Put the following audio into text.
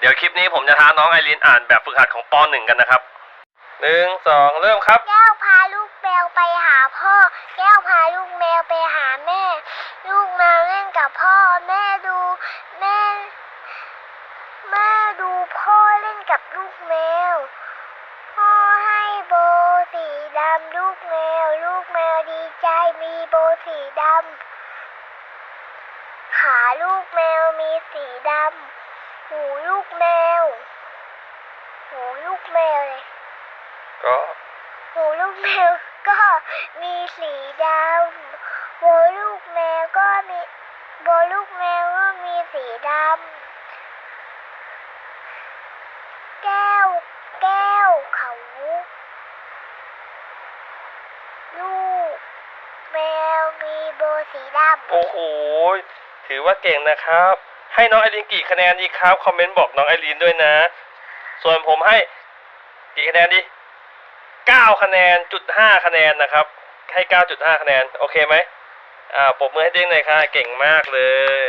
เดี๋ยวคลิปนี้ผมจะท้าน้องไอรินอ่านแบบฝึกหัดของปหนึ่งกันนะครับหนึ่งสองเริ่มครับ แก้วพาลูกแมวไปหาพ่อ แก้วพาลูกแมวไปหาแม่ ลูกมาเล่นกับพ่อ แม่ดู แม่ แม่ดูพ่อเล่นกับลูกแมว พ่อให้โบสีดำลูกแมว ลูกแมวดีใจมีโบสีดำ ขาลูกแมว กแมว หูลูกแมวเลย ก็หูลูกแมวก็มีสีดำโบลูกแมวก็มีโบลูกแมวก็มีสีดำ แก้ว แก้วเขา ลูกแมวมีโบสีดำ โอ้โห ถือว่าเก่งนะครับ ให้น้องไอรีนกี่คะแนนดีครับ คอมเมนต์บอกน้องไอรีนด้วยนะ ส่วนผมให้กี่คะแนนดีเก้าคะแนนจุดห้าคะแนนนะครับ ให้เก้าจุดห้าคะแนน โอเคไหมอ่าปรบมือให้เด้งหน่อยค่ะ เก่งมากเลย